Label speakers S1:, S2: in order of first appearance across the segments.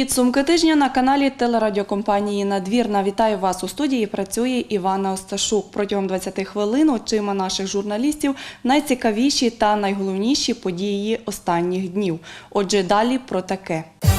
S1: Підсумки тижня на каналі телерадіокомпанії Надвірна. Вітаю вас у студії. Працює Івана Осташук. Протягом 20 хвилин очима наших журналістів найцікавіші та найголовніші події останніх днів. Отже, далі про таке. –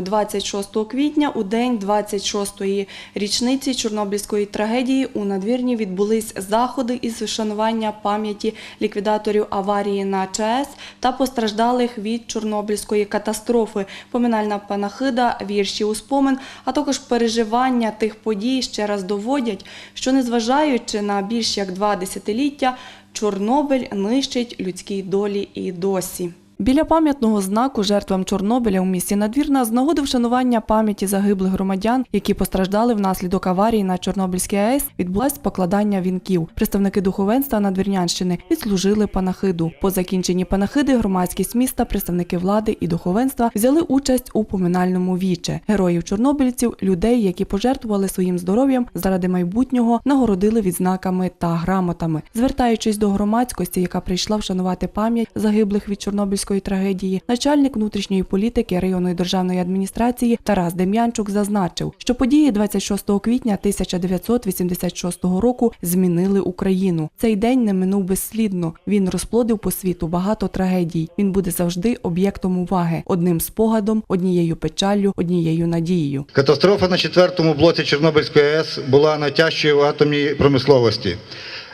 S1: 26 квітня, у день 26-ї річниці Чорнобильської трагедії у надвірні відбулись заходи із вшанування пам'яті ліквідаторів аварії на ЧАЕС та постраждалих від Чорнобильської катастрофи, поминальна панахида, вірші у спомин, а також переживання тих подій ще раз доводять, що незважаючи на більш як два десятиліття, Чорнобиль нищить людські долі і досі. Біля пам'ятного знаку жертвам Чорнобиля у місті Надвірна з нагоди вшанування пам'яті загиблих громадян, які постраждали внаслідок аварії на Чорнобильській АЕС, відбулось покладання вінків. Представники духовенства Надвірнянщини відслужили панахиду. По закінченні панахиди громадськість міста, представники влади і духовенства взяли участь у поминальному віче. Героїв чорнобильців, людей, які пожертвували своїм здоров'ям заради майбутнього, нагородили відзнаками та грамотами. Звертаючись до громадськості, яка прийшла вшанувати пам'ять загиблих від Чорнобильської трагедії, начальник внутрішньої політики районної державної адміністрації Тарас Дем'янчук зазначив, що події 26 квітня 1986 року змінили Україну. Цей день не минув безслідно. Він розплодив по світу багато трагедій. Він буде завжди об'єктом уваги, одним спогадом, однією печаллю, однією надією.
S2: Катастрофа на четвертому блоці Чорнобильської АЕС була найтяжчою в атомній промисловості.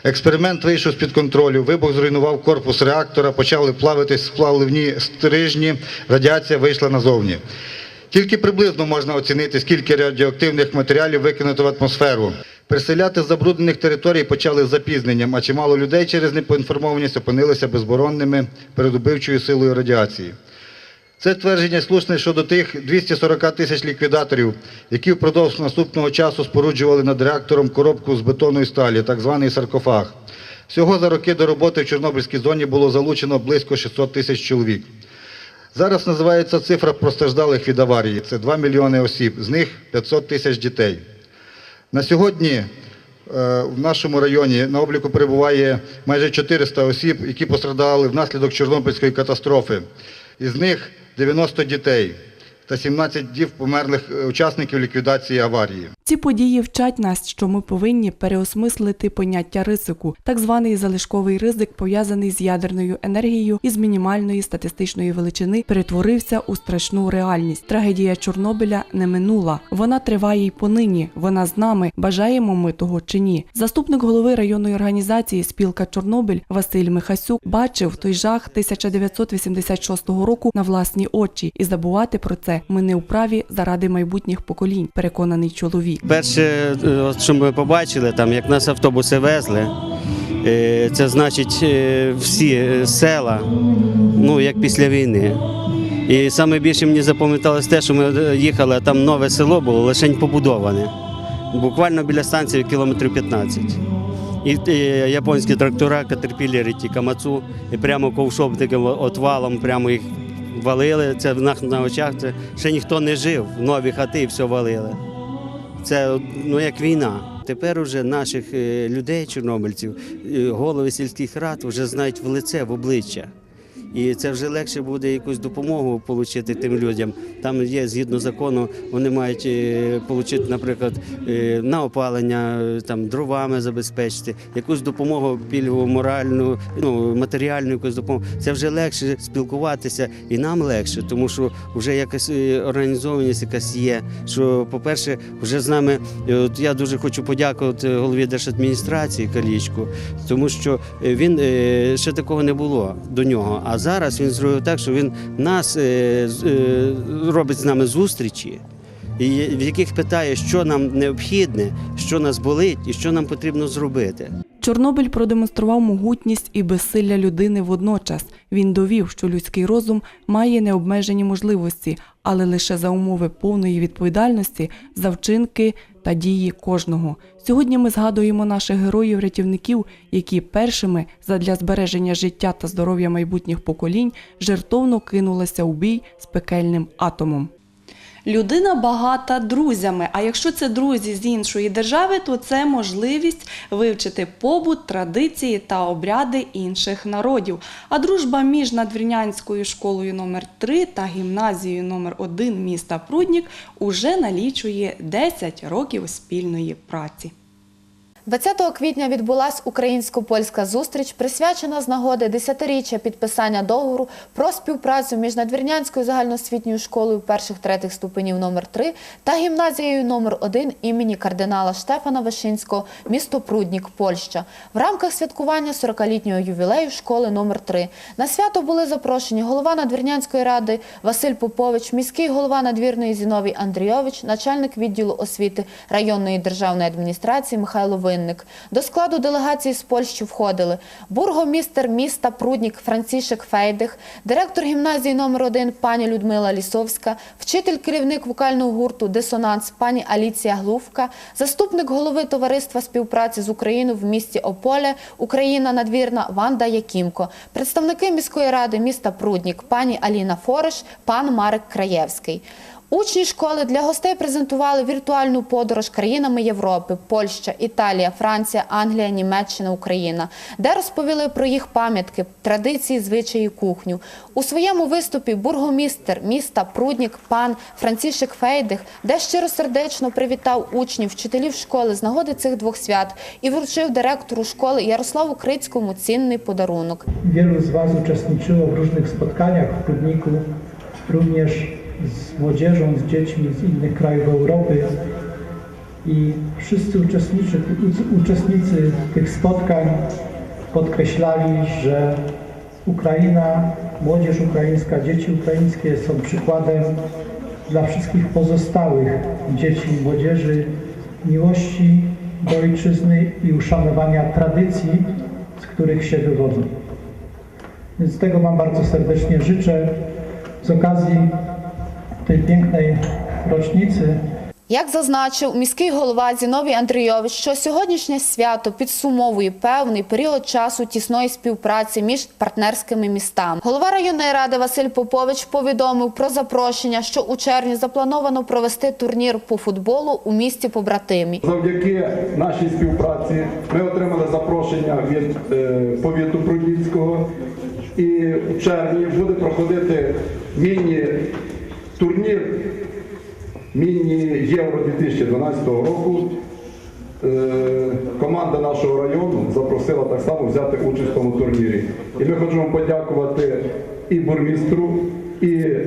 S2: Експеримент вийшов з-під контролю, вибух зруйнував корпус реактора, почали плавитись сплавливні стрижні, радіація вийшла назовні. Тільки приблизно можна оцінити, скільки радіоактивних матеріалів викинуто в атмосферу. Переселяти з забруднених територій почали з запізненням, а чимало людей через непоінформованість опинилися безборонними перед убивчою силою радіації. Це твердження слушне щодо тих 240 тисяч ліквідаторів, які впродовж наступного часу споруджували над реактором коробку з бетонної сталі, так званий саркофаг. Всього за роки до роботи в Чорнобильській зоні було залучено близько 600 тисяч чоловік. Зараз називається цифра постраждалих від аварії. Це 2 мільйони осіб, з них 500 тисяч дітей. На сьогодні е, в нашому районі на обліку перебуває майже 400 осіб, які постраждали внаслідок Чорнобильської катастрофи. Із них 90 дітей та 17 дів померлих е, учасників ліквідації аварії.
S1: Ці події вчать нас, що ми повинні переосмислити поняття ризику. Так званий залишковий ризик, пов'язаний з ядерною енергією із мінімальної статистичної величини, перетворився у страшну реальність. Трагедія Чорнобиля не минула. Вона триває й понині. Вона з нами. Бажаємо ми того чи ні. Заступник голови районної організації Спілка Чорнобиль Василь Михасюк бачив той жах 1986 року на власні очі, і забувати про це ми не вправі заради майбутніх поколінь. Переконаний чоловік.
S3: Перше, е, що ми побачили, там, як нас автобуси везли, е, це значить е, всі села, ну як після війни. І саме більше мені запам'яталось те, що ми їхали, а там нове село було лише побудоване. Буквально біля станції кілометрів 15. І, японські трактора, катерпілери, ті камацу, і прямо ковшом таким отвалом, прямо їх валили. Це в нас на очах. Це ще ніхто не жив. Нові хати і все валили. Це ну як війна. Тепер уже наших е, людей, чорнобильців, е, голови сільських рад вже знають в лице, в обличчя. І це вже легше буде якусь допомогу отримати тим людям. Там є згідно закону, вони мають отримати, наприклад, е, на опалення, е, там дровами забезпечити, якусь допомогу пільгову, моральну, ну матеріальну якусь допомогу. Це вже легше спілкуватися і нам легше, тому що вже якась е, організованість якась є. Що, по-перше, вже з нами, е, от я дуже хочу подякувати голові держадміністрації Калічку, тому що е, він е, ще такого не було до нього. А зараз він зробив так, що він нас е, е, робить з нами зустрічі. І в яких питає, що нам необхідне, що нас болить і що нам потрібно зробити.
S1: Чорнобиль продемонстрував могутність і безсилля людини водночас. Він довів, що людський розум має необмежені можливості, але лише за умови повної відповідальності за вчинки та дії кожного. Сьогодні ми згадуємо наших героїв-рятівників, які першими задля збереження життя та здоров'я майбутніх поколінь жертовно кинулися у бій з пекельним атомом. Людина багата друзями. А якщо це друзі з іншої держави, то це можливість вивчити побут, традиції та обряди інших народів. А дружба між надвірнянською школою номер 3 та гімназією номер 1 міста Пруднік уже налічує 10 років спільної праці.
S4: 20 квітня відбулась українсько-польська зустріч, присвячена з нагоди 10-річчя підписання договору про співпрацю між Надвірнянською загальноосвітньою школою перших-третіх ступенів номер 3 та гімназією номер 1 імені кардинала Штефана Вишинського, місто Пруднік, Польща. В рамках святкування 40-літнього ювілею школи номер 3 на свято були запрошені голова Надвірнянської ради Василь Попович, міський голова надвірної Зіновій Андрійович, начальник відділу освіти районної державної адміністрації Михайло Винник. До складу делегації з Польщі входили бургомістер міста Пруднік Францішек Фейдих, директор гімназії номер 1 пані Людмила Лісовська, вчитель керівник вокального гурту Дисонанс пані Аліція Глувка, заступник голови товариства співпраці з Україною в місті Ополе, Україна надвірна Ванда Якімко, представники міської ради міста Пруднік, пані Аліна Фориш, пан Марик Краєвський. Учні школи для гостей презентували віртуальну подорож країнами Європи: Польща, Італія, Франція, Англія, Німеччина, Україна, де розповіли про їх пам'ятки, традиції, звичаї, кухню. У своєму виступі бургомістер міста Пруднік пан Францішек Фейдих, де щиросердечно привітав учнів, вчителів школи з нагоди цих двох свят і вручив директору школи Ярославу Крицькому цінний подарунок.
S5: Wielu z Was uczestniczyło w różnych spotkaniach w Prudniku, również z młodzieżą, z dziećmi z innych krajów Europy. I wszyscy uczestnicy, uczestnicy tych spotkań podkreślali, że Ukraina, młodzież ukraińska, dzieci ukraińskie są przykładem dla wszystkich pozostałych dzieci i młodzieży miłości do ojczyzny i uszanowania tradycji, z których się wywodzą. Więc tego Wam bardzo serdecznie życzę z okazji tej pięknej rocznicy.
S4: Як зазначив міський голова Зіновій Андрійович, що сьогоднішнє свято підсумовує певний період часу тісної співпраці між партнерськими містами. Голова районної ради Василь Попович повідомив про запрошення, що у червні заплановано провести турнір по футболу у місті побратимі.
S6: Завдяки нашій співпраці ми отримали запрошення від е, повіту Прудницького. І в червні буде проходити міні-турнір міні-Євро 2012 року. Е, Команда нашого району запросила так само взяти участь в тому турнірі. І ми хочемо подякувати і бурмістру, і е,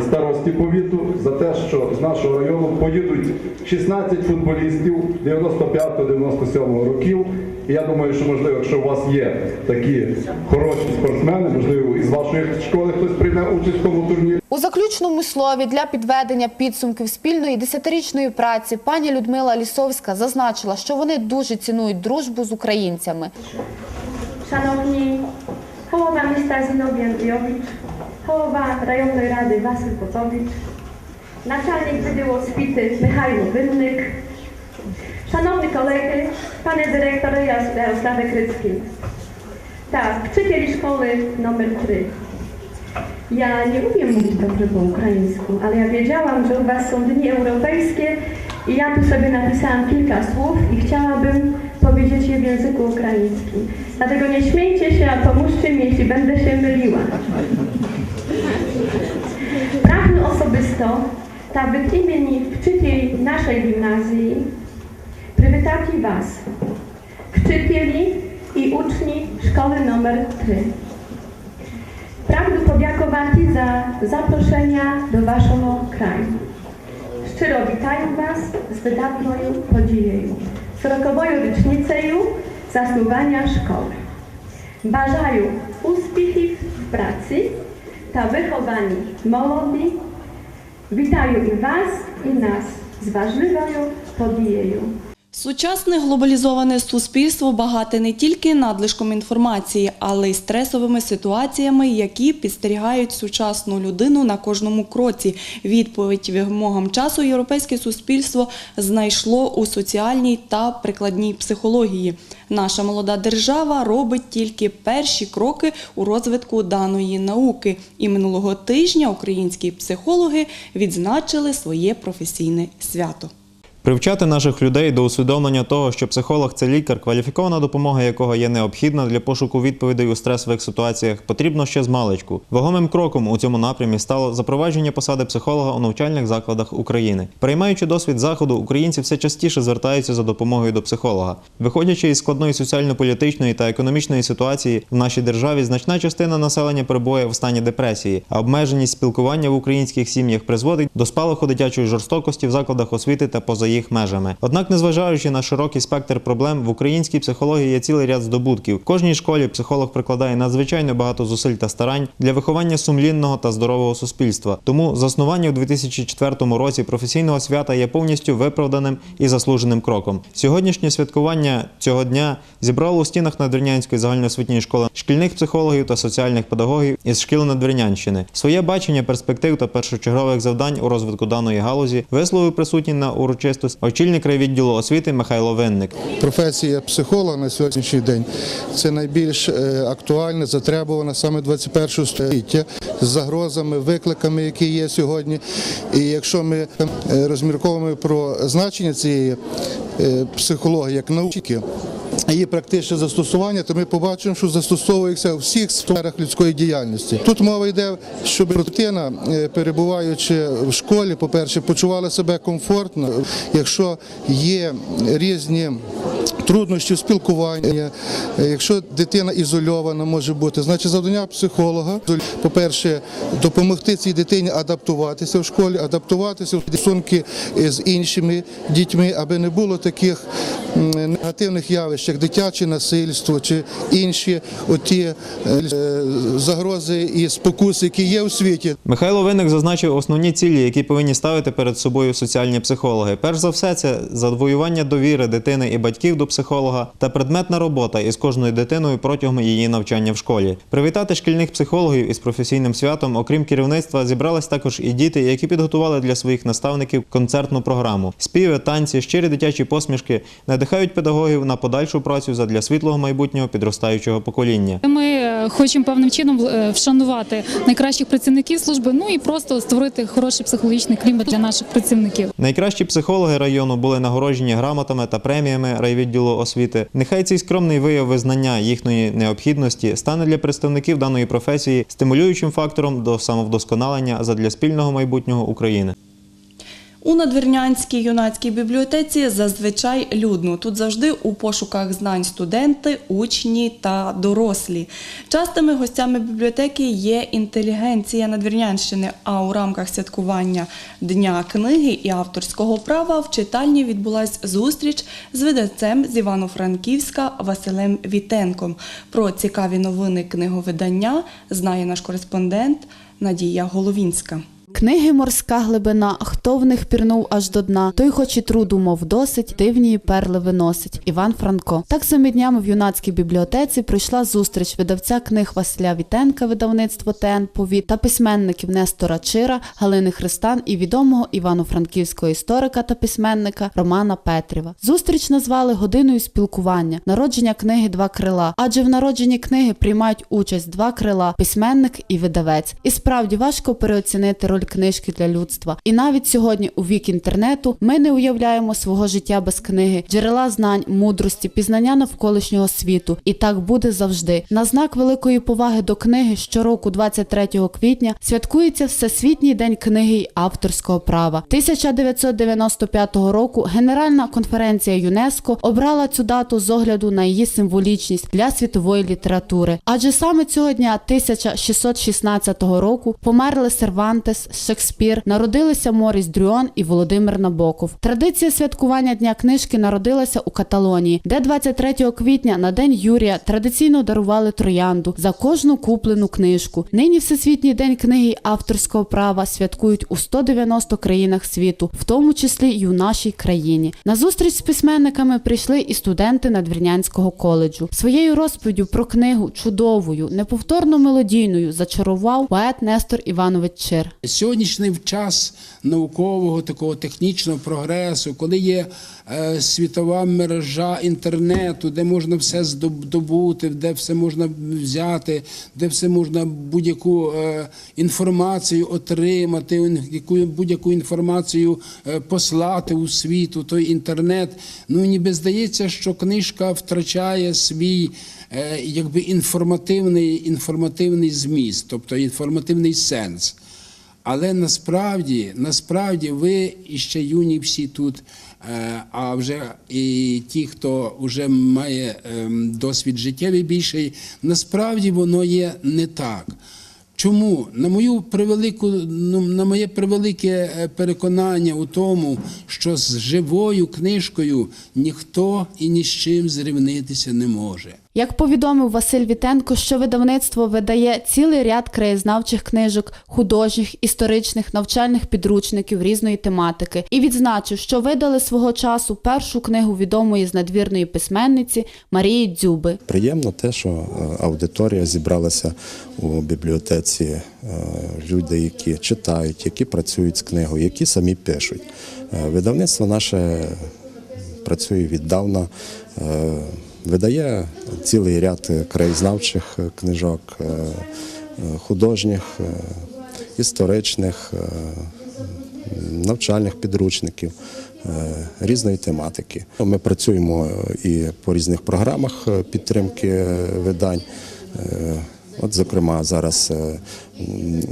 S6: старості повіту за те, що з нашого району поїдуть 16 футболістів 95-97 років. І я думаю, що можливо, якщо у вас є такі хороші спортсмени, можливо, із вашої школи хтось прийме участь в тому турнірі.
S4: У заключному слові для підведення підсумків спільної десятирічної праці пані Людмила Лісовська зазначила, що вони дуже цінують дружбу з українцями.
S7: Połowa miasta Zinowi Andrzejowicz, połowa Rejonnej Rady Wasyl Pocowicz, naczelnik Wydziału Oswity Michał Wynnyk, szanowny koledzy, panie dyrektor Jas- Jarosławie Krycki. Tak, wczycieli szkoły numer 3. Ja nie umiem mówić dobrze po ukraińsku, ale ja wiedziałam, że u Was są dni europejskie i ja tu sobie napisałam kilka słów i chciałabym powiedzieć je w języku ukraińskim. Dlatego nie śmiejcie się, a pomóżcie mi, jeśli będę się myliła. Pragnę osobisto, aby w imieniu wczycieli naszej gimnazji przywitać Was, wczytieli i uczni szkoły numer 3. Pragnę podziękować za zaproszenia do Waszego kraju. Szczero witaję Was z wydatną podziwią. Z rokovою rocznicею zasnuwania szkoły. Бажаю успіхів в праці та вихованні молоді. Вітаю і вас, і нас з важливою подією.
S1: Сучасне глобалізоване суспільство багате не тільки надлишком інформації, але й стресовими ситуаціями, які підстерігають сучасну людину на кожному кроці. Відповідь вимогам часу європейське суспільство знайшло у соціальній та прикладній психології. Наша молода держава робить тільки перші кроки у розвитку даної науки. І минулого тижня українські психологи відзначили своє професійне свято.
S8: Привчати наших людей до усвідомлення того, що психолог це лікар, кваліфікована допомога якого є необхідна для пошуку відповідей у стресових ситуаціях, потрібно ще з маличку. Вагомим кроком у цьому напрямі стало запровадження посади психолога у навчальних закладах України. Приймаючи досвід заходу, українці все частіше звертаються за допомогою до психолога. Виходячи із складної соціально-політичної та економічної ситуації в нашій державі, значна частина населення перебуває в стані депресії, а обмеженість спілкування в українських сім'ях призводить до спалаху дитячої жорстокості в закладах освіти та поза їх межами. Однак, незважаючи на широкий спектр проблем, в українській психології є цілий ряд здобутків. Кожній школі психолог прикладає надзвичайно багато зусиль та старань для виховання сумлінного та здорового суспільства. Тому заснування у 2004 році професійного свята є повністю виправданим і заслуженим кроком. Сьогоднішнє святкування цього дня зібрало у стінах Надвірнянської загальноосвітньої школи шкільних психологів та соціальних педагогів із шкіл Надвірнянщини. Своє бачення перспектив та першочергових завдань у розвитку даної галузі висловив присутній на урочистості очільник райвідділу освіти Михайло Винник.
S9: Професія психолога на сьогоднішній день це найбільш е, актуальна, затребувана саме 21 століття з загрозами, викликами, які є сьогодні. І якщо ми е, розмірковуємо про значення цієї е, психології як науки, її практичне застосування, то ми побачимо, що застосовується у всіх сферах людської діяльності. Тут мова йде, щоб дитина, перебуваючи в школі, по-перше, почувала себе комфортно. Якщо є різні труднощі е, якщо дитина ізольована може бути, значить завдання психолога, по-перше, допомогти цій дитині адаптуватися в школі, адаптуватися в стосунки з іншими дітьми, аби не було таких негативних явищ, як дитяче насильство чи інші оті е, загрози і спокуси, які є у світі.
S8: Михайло Винник зазначив основні цілі, які повинні ставити перед собою соціальні психологи. Перш за все, це завоювання довіри дитини і батьків до психолога та предметна робота із кожною дитиною протягом її навчання в школі. Привітати шкільних психологів із професійним святом, окрім керівництва, зібрались також і діти, які підготували для своїх наставників концертну програму. Співи, танці, щирі дитячі посмішки надихають педагогів на подальшу працю задля світлого майбутнього підростаючого покоління.
S10: Ми е, хочемо певним чином е, вшанувати найкращих працівників служби, ну і просто створити хороший психологічний клімат для наших працівників.
S8: Найкращі психологи району були нагороджені грамотами та преміями райвідділу освіти. Нехай цей скромний вияв визнання їхньої необхідності стане для представників даної професії стимулюючим фактором до самовдосконалення задля спільного майбутнього України.
S1: У Надвірнянській юнацькій бібліотеці зазвичай людно. Тут завжди у пошуках знань студенти, учні та дорослі. Частими гостями бібліотеки є інтелігенція Надвірнянщини. А у рамках святкування Дня книги і авторського права в читальні відбулась зустріч з видавцем з Івано-Франківська Василем Вітенком. Про цікаві новини книговидання знає наш кореспондент Надія Головінська.
S11: Книги морська глибина, хто в них пірнув аж до дна, той хоч і труду, мов досить, дивні перли виносить. Іван Франко. Так самі днями в юнацькій бібліотеці пройшла зустріч видавця книг Василя Вітенка, видавництво ТН та письменників Нестора Чира, Галини Христан і відомого івано-франківського історика та письменника Романа Петрєва. Зустріч назвали годиною спілкування, народження книги Два крила. Адже в народженні книги приймають участь два крила письменник і видавець. І справді важко переоцінити роль книжки для людства. І навіть сьогодні, у вік інтернету, ми не уявляємо свого життя без книги, джерела знань, мудрості, пізнання навколишнього світу. І так буде завжди. На знак великої поваги до книги щороку, 23 квітня, святкується Всесвітній день книги й авторського права. 1995 року Генеральна конференція ЮНЕСКО обрала цю дату з огляду на її символічність для світової літератури. Адже саме цього дня 1616 року померли Сервантес, Шекспір, народилися Моріс Дрюон і Володимир Набоков. Традиція святкування Дня книжки народилася у Каталонії, де 23 квітня на день Юрія традиційно дарували троянду за кожну куплену книжку. Нині Всесвітній день книги авторського права святкують у 190 країнах світу, в тому числі й у нашій країні. На зустріч з письменниками прийшли і студенти Надвірнянського коледжу. Своєю розповіддю про книгу чудовою, неповторно мелодійною зачарував поет Нестор Іванович Чир.
S12: Сьогоднішній час наукового такого технічного прогресу, коли є е, світова мережа інтернету, де можна все здобути, де все можна взяти, де все можна будь-яку е, інформацію отримати, яку будь-яку інформацію е, послати у світ, у той інтернет. Ну ніби здається, що книжка втрачає свій якби інформативний, інформативний зміст, тобто інформативний сенс. Але насправді, насправді ви іще юні всі тут, е, а вже і ті, хто вже має ем, досвід життєвий більший, насправді воно є не так. Чому? На мою превелику, ну, на моє превелике е, переконання у тому, що з живою книжкою ніхто і ні з чим зрівнитися не може.
S11: Як повідомив Василь Вітенко, що видавництво видає цілий ряд краєзнавчих книжок, художніх, історичних, навчальних підручників різної тематики, і відзначив, що видали свого часу першу книгу відомої з надвірної письменниці Марії Дзюби.
S13: Приємно те, що е, аудиторія зібралася у бібліотеці, е, люди, які читають, які працюють з книгою, які самі пишуть. Е, Видавництво наше працює віддавна, видає цілий ряд краєзнавчих е, книжок, е, е, художніх, е, історичних, е, навчальних підручників е, різної тематики. Ми працюємо і по різних програмах е, підтримки е, видань. Е, От, зокрема, зараз е,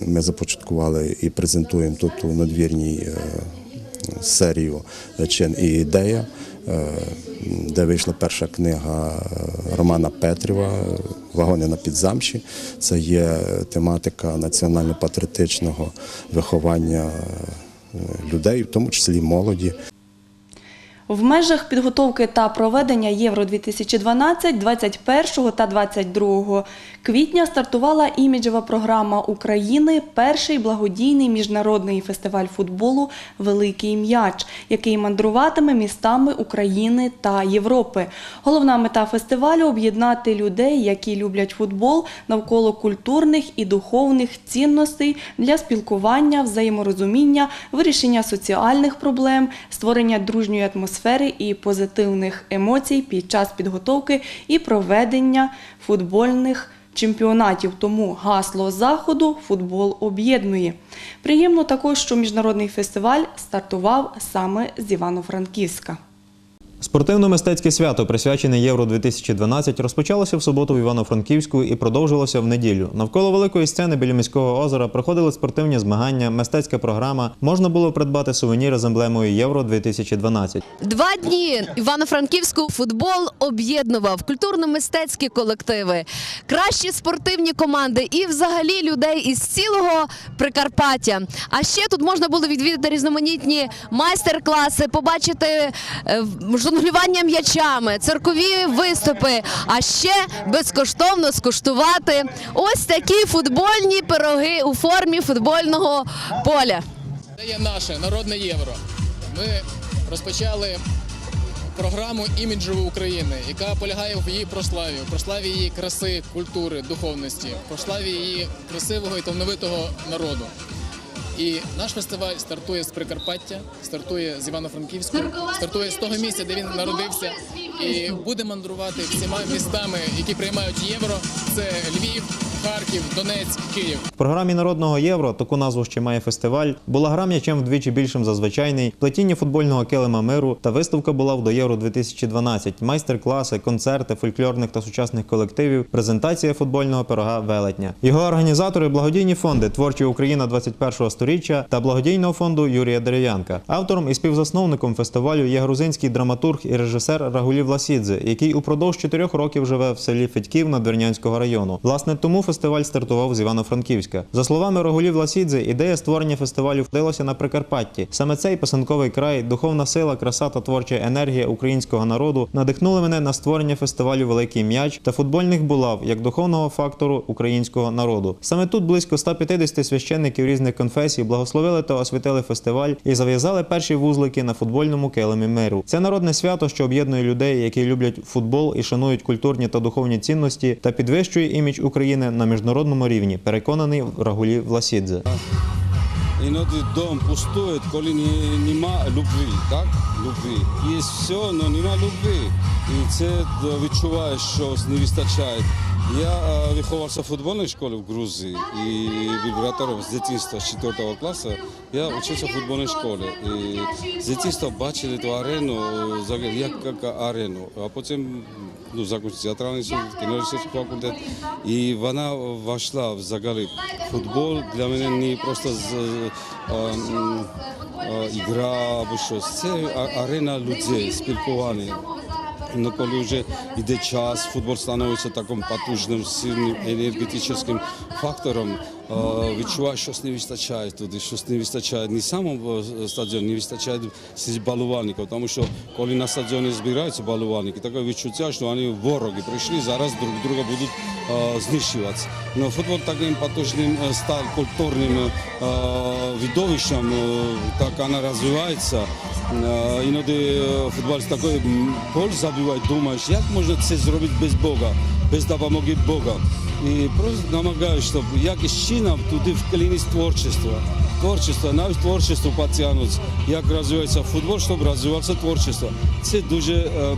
S13: ми започаткували і презентуємо тут у надвірній е, серію чин і ідея, е, де вийшла перша книга е, Романа Петрєва Вагони на підзамчі. Це є тематика національно-патріотичного виховання е, людей, в тому числі молоді.
S1: В межах підготовки та проведення Євро 2012 21 та 22 квітня стартувала іміджева програма України перший благодійний міжнародний фестиваль футболу Великий м'яч, який мандруватиме містами України та Європи. Головна мета фестивалю об'єднати людей, які люблять футбол, навколо культурних і духовних цінностей для спілкування, взаєморозуміння, вирішення соціальних проблем, створення дружньої атмосфери і позитивних емоцій під час підготовки і проведення футбольних чемпіонатів. Тому гасло заходу футбол об'єднує. Приємно також, що міжнародний фестиваль стартував саме з Івано-Франківська.
S8: Спортивно-мистецьке свято, присвячене Євро 2012, розпочалося в суботу в Івано-Франківську і продовжилося в неділю. Навколо великої сцени біля міського озера проходили спортивні змагання, мистецька програма. Можна було придбати сувеніри з емблемою Євро 2012.
S14: Два дні Івано-Франківську футбол об'єднував культурно-мистецькі колективи, кращі спортивні команди і взагалі людей із цілого Прикарпаття. А ще тут можна було відвідати різноманітні майстер-класи, побачити е, жонглювання м'ячами, циркові виступи, а ще безкоштовно скуштувати ось такі футбольні пироги у формі футбольного поля.
S15: Це є наше народне євро. Ми розпочали програму іміджеву України, яка полягає в її прославі, прославі її краси, культури, духовності, прославі її красивого і талановитого народу. І наш фестиваль стартує з Прикарпаття, стартує з Івано-Франківську, стартує з того місця, де він народився, і буде мандрувати всіма містами, які приймають євро. Це Львів, Харків, Донецьк, Київ.
S8: В програмі народного євро таку назву ще має фестиваль. Була гра м'ячем вдвічі більшим за звичайний, плетіння футбольного килима миру та виставка була в до Євро 2012, майстер-класи, концерти фольклорних та сучасних колективів, презентація футбольного пирога велетня. Його організатори благодійні фонди Творча Україна 21-го сторіччя та благодійного фонду Юрія Дерев'янка. Автором і співзасновником фестивалю є грузинський драматург і режисер Рагулів Ласідзе, який упродовж чотирьох років живе в селі Федьків Надвірнянського району. Власне, тому фестиваль стартував з Івано-Франківська. За словами Рогулів Ласідзе, ідея створення фестивалю вдалося на Прикарпатті. Саме цей писанковий край, духовна сила, краса та творча енергія українського народу надихнули мене на створення фестивалю Великий м'яч та футбольних булав як духовного фактору українського народу. Саме тут близько 150 священників різних конфесій благословили та освятили фестиваль і зав'язали перші вузлики на футбольному килимі миру. Це народне свято, що об'єднує людей, які люблять футбол і шанують культурні та духовні цінності, та підвищує імідж України на міжнародному рівні. Переконаний Рагулі Власідзе.
S16: Іноді дом пустує, коли нема любві, так? Любві. Є все, але нема любві. І це е, відчуваєш, що не вистачає. Я е, виховався в футбольній школі в Грузії і вібратором з дитинства з 4 класу я вчився в футбольній школі. І з дитинства бачили ту арену, як, як арену. А потім ну, закінчив театральний суд, кінорежисерський факультет. І вона війшла взагалі. Футбол для мене не просто м, е, ігра або щось. Це арена людей, спілкування. Ну, коли вже йде час, футбол становиться таким потужним, сильним енергетичним фактором, е, відчуває, щось не вистачає туди, щось не вистачає не самому е, стадіону, не вистачає балувальників, тому що коли на стадіоні збираються балувальники, таке відчуття, що вони вороги прийшли, зараз друг друга будуть е, знищуватися. Но футбол таким потужним став культурним відовищем, е, так вона розвивається. Іноді футболіст такий гол забиває, думаєш, як можна це зробити без Бога, без допомоги Бога. І просто намагаюся, щоб якось чином туди вклинити творчество. Творчество, навіть творчество потягнути, як розвивається футбол, щоб розвивався творчество. Це дуже е,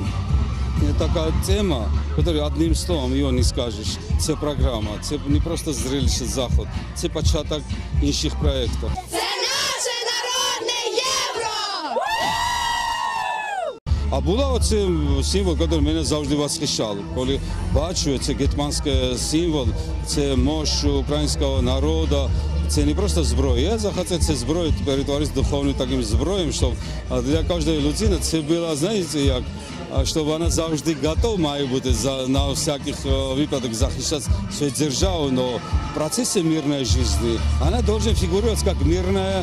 S16: така тема, яку одним словом його не скажеш. Це програма, це не просто зрелище заход, це початок інших проєктів. А була оце символ, який мене завжди восхищав. Коли бачу, це гетьманський символ, це мощ українського народу. Це не просто зброя. Я захотів це зброю перетворити духовним таким зброєм, щоб для кожної людини це було, знаєте, як а що вона завжди готова має бути за на всяких е, випадок захищати свою державу, але в процесі мирної життя вона повинна фігурувати як мирне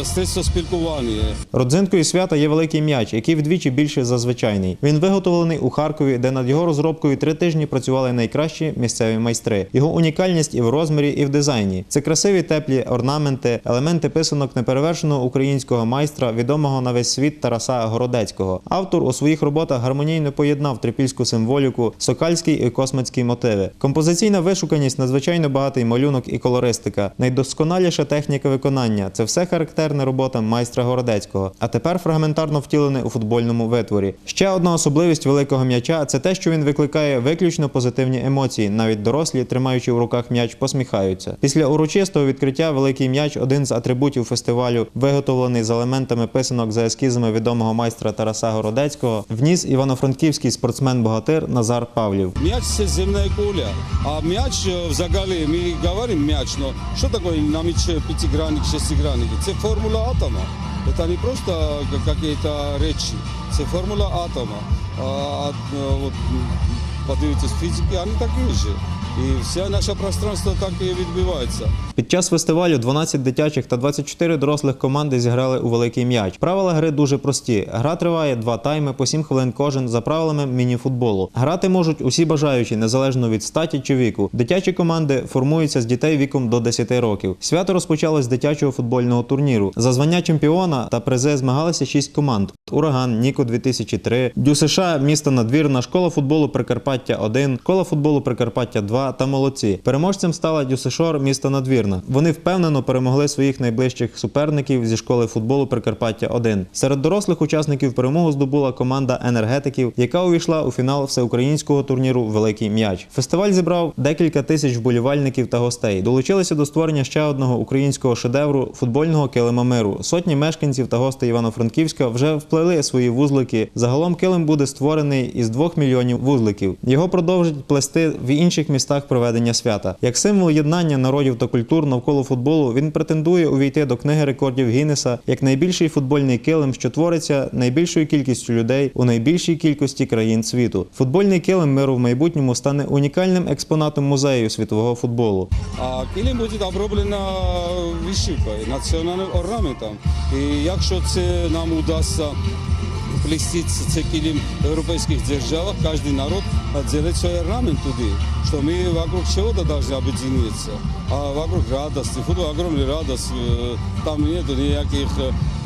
S16: е, средство спілкування.
S8: Родзинкою свята є великий м'яч, який вдвічі більший за звичайний. Він виготовлений у Харкові, де над його розробкою три тижні працювали найкращі місцеві майстри. Його унікальність і в розмірі, і в дизайні. Це красиві теплі орнаменти, елементи писанок неперевершеного українського майстра, відомого на весь світ Тараса Городецького. Автор у своїх роботах гармонійно поєднав трипільську символіку, сокальський і космицький мотиви. Композиційна вишуканість, надзвичайно багатий малюнок і колористика, найдосконаліша техніка виконання це все характерне роботам майстра Городецького, а тепер фрагментарно втілене у футбольному витворі. Ще одна особливість великого м'яча це те, що він викликає виключно позитивні емоції. Навіть дорослі, тримаючи в руках м'яч, посміхаються. Після урочистого відкриття великий м'яч один з атрибутів фестивалю, виготовлений з елементами писанок за ескізами відомого майстра Тараса Городецького, вніс івано-франківський спортсмен-богатир Назар Павлів.
S16: Мяч це земна куля, а мяч е, взагалі, ми говоримо мяч, но Что такое на мяче пятигранник, шестигранник? Это формула атома. Это не просто какие-то речи, Это формула атома. А, а, от, подивитесь фізики, вони такі ж. І все наше пространство так і відбувається.
S8: Під час фестивалю 12 дитячих та 24 дорослих команди зіграли у великий м'яч. Правила гри дуже прості. Гра триває два тайми по 7 хвилин кожен за правилами міні-футболу. Грати можуть усі бажаючі, незалежно від статі чи віку. Дитячі команди формуються з дітей віком до 10 років. Свято розпочалось з дитячого футбольного турніру. За звання чемпіона та призи змагалися 6 команд: Ураган, Ніко 2003, Дю США, місто Надвірна, школа футболу Прикарпаття 1, школа футболу Прикарпаття 2 та молодці. Переможцем стала Дюсешор міста Надвірна. Вони впевнено перемогли своїх найближчих суперників зі школи футболу Прикарпаття 1 Серед дорослих учасників перемогу здобула команда енергетиків, яка увійшла у фінал всеукраїнського турніру Великий м'яч. Фестиваль зібрав декілька тисяч вболівальників та гостей. Долучилися до створення ще одного українського шедевру футбольного килима миру. Сотні мешканців та гостей Івано-Франківська вже вплели свої вузлики. Загалом килим буде створений із двох мільйонів вузликів. Його продовжать плести в інших містах містах проведення свята. Як символ єднання народів та культур навколо футболу, він претендує увійти до книги рекордів Гіннеса як найбільший футбольний килим, що твориться найбільшою кількістю людей у найбільшій кількості країн світу. Футбольний килим миру в майбутньому стане унікальним експонатом музею світового футболу.
S16: А килим буде оброблена вишивкою, національним орнаментом. І якщо це нам удасться плести цей килим в європейських державах, кожен народ делает свой орнамент туди, що ми вокруг чего-то должны объединиться. А вокруг радости, футбол огромная радость, э, там нет ніяких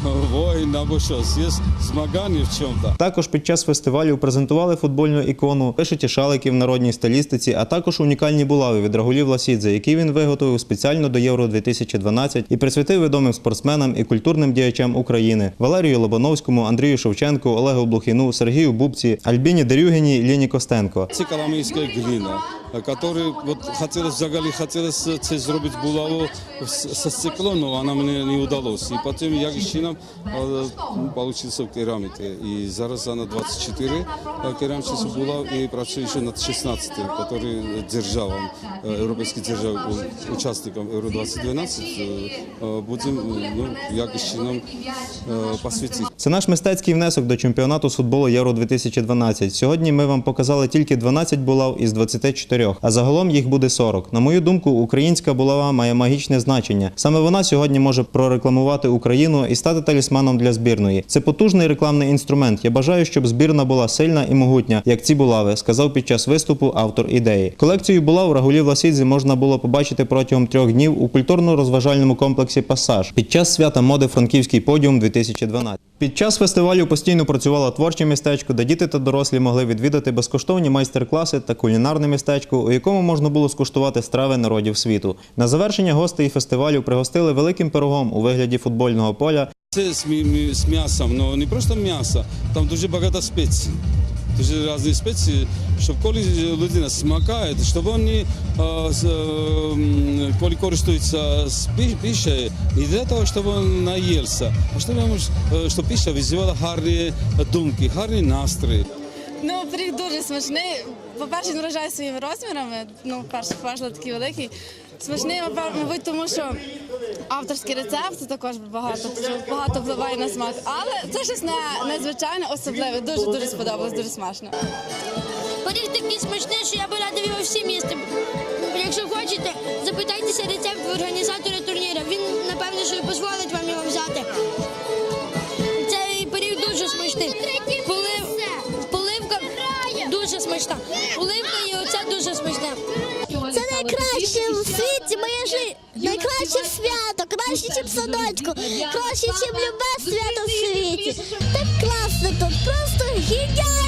S16: войн або щось, є змагання в чому-то.
S8: Також під час фестивалю презентували футбольну ікону, вишиті шалики в народній стилістиці, а також унікальні булави від Рагулів Ласідзе, які він виготовив спеціально до Євро 2012 і присвятив відомим спортсменам і культурним діячам України Валерію Лобановському, Андрію Шевченку, Олегу Блохіну, Сергію Бубці, Альбіні Дерюгіні, Ліні Костенко.
S16: Це каламійська глина, который вот хотелось взагалі хотелось це зробити булаву з стекло, но вона мені не удалось. І потім як чином получився в кераміці. І зараз вона 24 керамчиці булав і працює ще над 16, який державам, європейським державам, учасникам Євро 2012 будемо ну, як чином посвятити.
S8: Це наш мистецький внесок до чемпіонату з футболу Євро 2012. Сьогодні ми вам показали тільки 12 булав із 24, а загалом їх буде 40. На мою думку, українська булава має магічне значення. Саме вона сьогодні може прорекламувати Україну і стати талісманом для збірної. Це потужний рекламний інструмент. Я бажаю, щоб збірна була сильна і могутня, як ці булави, сказав під час виступу автор ідеї. Колекцію булав Рагулів Ласідзі можна було побачити протягом трьох днів у культурно-розважальному комплексі Пасаж під час свята моди Франківський подіум 2012. Під час фестивалю постійно працювало творче містечко, де діти та дорослі могли відвідати безкоштовні майстер-класи та кулінарне містечко, у якому можна було скуштувати страви народів світу. На завершення гостей фестивалю пригостили великим пирогом у вигляді футбольного поля.
S16: Це з, м'ясом, але не просто м'ясо, там дуже багато спецій. Дуже різні спеції, щоб коли людина смакає, щоб вони, ем, коли користуються пішею, не для того, щоб він наївся, а щоб, щоб піша визивала гарні думки, гарний настрій.
S17: Ну, пиріг дуже смачний. По-перше, він вражає своїми розмірами. Ну, перший фаршло такий великий. Смачний, мабуть, мабуть, тому що авторський рецепт також багато, багато впливає на смак. Але це щось не- незвичайне, особливе. Дуже дуже сподобалось, дуже смачно.
S18: Пиріг такий смачний, що я би радив його всім їсти. Якщо хочете, запитайтеся рецепт в організатора турніру. Він, напевно, що дозволить вам його взяти. Цей пиріг дуже смачний. Полив, поливка дуже смачна. Поливка
S19: світі, моє життя. Найкраще свято, краще, ніж садочку, краще, ніж любе свято в світі. Так класно тут, просто геніально!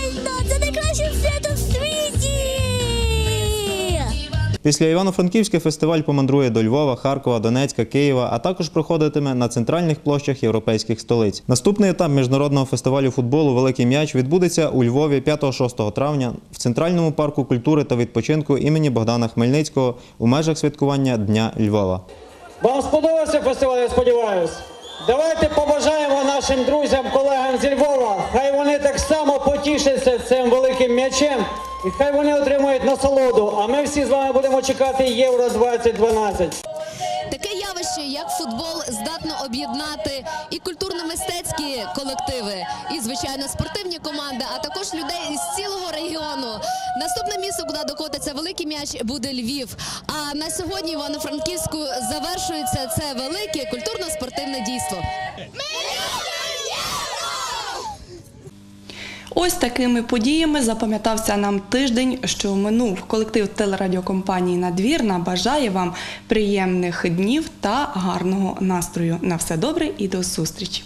S8: Після Івано-Франківська фестиваль помандрує до Львова, Харкова, Донецька, Києва, а також проходитиме на центральних площах європейських столиць. Наступний етап міжнародного фестивалю футболу Великий м'яч відбудеться у Львові 5-6 травня в центральному парку культури та відпочинку імені Богдана Хмельницького у межах святкування Дня Львова.
S20: Вам сподобався фестиваль, я сподіваюсь. Давайте побажаємо нашим друзям, колегам зі Львова. Хай вони так само потішаться цим великим м'ячем і хай вони отримують насолоду. А ми всі з вами будемо чекати Євро 2012.
S14: Таке явище, як футбол, здатно об'єднати і культурно-мистецькі колективи, і звичайно спортивні команди, а також людей із цілого регіону. Наступне місце, куди докотиться великий м'яч, буде Львів. А на сьогодні в Івано-Франківську завершується це велике культурно-спортивне дійство.
S1: Ось такими подіями запам'ятався нам тиждень, що минув. Колектив телерадіокомпанії Надвірна бажає вам приємних днів та гарного настрою. На все добре і до зустрічі!